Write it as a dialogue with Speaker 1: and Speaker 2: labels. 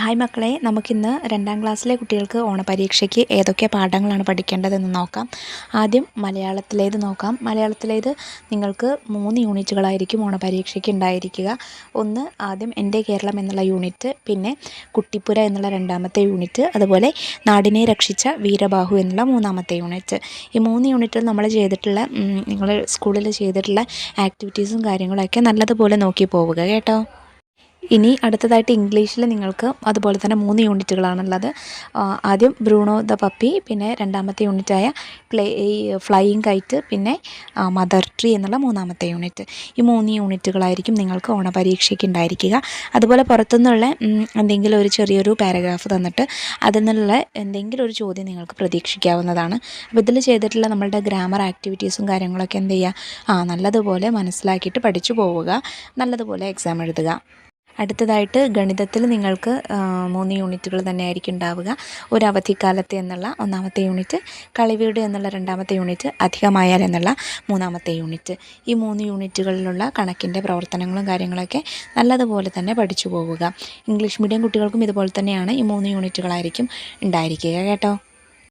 Speaker 1: Hi മക്കളെ നമുക്കിന്ന് രണ്ടാം ക്ലാസ്സിലെ കുട്ടികൾക്ക് ഓണപരീക്ഷയ്ക്ക് ഏതൊക്കെ പാഠങ്ങളാണ് പഠിക്കേണ്ടതെന്ന് നോക്കാം. ആദ്യം മലയാളത്തിലേത് നോക്കാം. മലയാളത്തിലേത് നിങ്ങൾക്ക് മൂന്ന് യൂണിറ്റുകളായിരിക്കും ഓണപരീക്ഷയ്ക്ക് ഉണ്ടായിരിക്കുക. ഒന്ന് ആദ്യം എന്റെ കേരളം എന്നുള്ള യൂണിറ്റ് പിന്നെ കുട്ടിപ്പുര എന്നുള്ള രണ്ടാമത്തെ യൂണിറ്റ് അതുപോലെ നാടിനെ രക്ഷിച്ച വീരബാഹു എന്നുള്ള മൂന്നാമത്തെ യൂണിറ്റ്. ഈ മൂന്ന് യൂണിറ്റിൽ നമ്മൾ ചെയ്തിട്ടുള്ള നിങ്ങൾ സ്കൂളിൽ ചെയ്തിട്ടുള്ള ആക്ടിവിറ്റീസും കാര്യങ്ങളൊക്കെ നല്ലതുപോലെ നോക്കി പോവുക കേട്ടോ. ഇനി അടുത്തതായിട്ട് ഇംഗ്ലീഷിൽ നിങ്ങൾക്ക് അതുപോലെ തന്നെ മൂന്ന് യൂണിറ്റുകളാണുള്ളത്. ആദ്യം ബ്രൂണോ ദ പപ്പി പിന്നെ രണ്ടാമത്തെ യൂണിറ്റായ പ്ലേ ഫ്ലൈയിങ് കൈറ്റ് പിന്നെ മദർ ട്രീ എന്നുള്ള മൂന്നാമത്തെ യൂണിറ്റ്. ഈ മൂന്ന് യൂണിറ്റുകളായിരിക്കും നിങ്ങൾക്ക് ഓണപരീക്ഷയ്ക്ക് ഉണ്ടായിരിക്കുക അതുപോലെ പുറത്തുനിന്നുള്ള എന്തെങ്കിലും ഒരു ചെറിയൊരു പാരഗ്രാഫ് തന്നിട്ട് അതിൽ നിന്നുള്ള എന്തെങ്കിലും ഒരു ചോദ്യം നിങ്ങൾക്ക് പ്രതീക്ഷിക്കാവുന്നതാണ്. അപ്പോൾ ഇതിൽ ചെയ്തിട്ടുള്ള നമ്മളുടെ ഗ്രാമർ ആക്ടിവിറ്റീസും കാര്യങ്ങളൊക്കെ എന്ത് ചെയ്യുക ആ നല്ലതുപോലെ മനസ്സിലാക്കിയിട്ട് പഠിച്ചു പോവുക. നല്ലതുപോലെ എക്സാം എഴുതുക. അടുത്തതായിട്ട് ഗണിതത്തിൽ നിങ്ങൾക്ക് മൂന്ന് യൂണിറ്റുകൾ തന്നെ ആയിരിക്കും ഉണ്ടാവുക. ഒരു അവധിക്കാലത്ത് എന്നുള്ള ഒന്നാമത്തെ യൂണിറ്റ് കളിവീട് എന്നുള്ള രണ്ടാമത്തെ യൂണിറ്റ് അധികമായാൽ എന്നുള്ള മൂന്നാമത്തെ യൂണിറ്റ്. ഈ മൂന്ന് യൂണിറ്റുകളിലുള്ള കണക്കിന്റെ പ്രവർത്തനങ്ങളും കാര്യങ്ങളൊക്കെ നല്ലതുപോലെ തന്നെ പഠിച്ചു പോവുക. ഇംഗ്ലീഷ് മീഡിയം കുട്ടികൾക്കും ഇതുപോലെ തന്നെയാണ് ഈ മൂന്ന് യൂണിറ്റുകളായിരിക്കും ഉണ്ടായിരിക്കുക കേട്ടോ.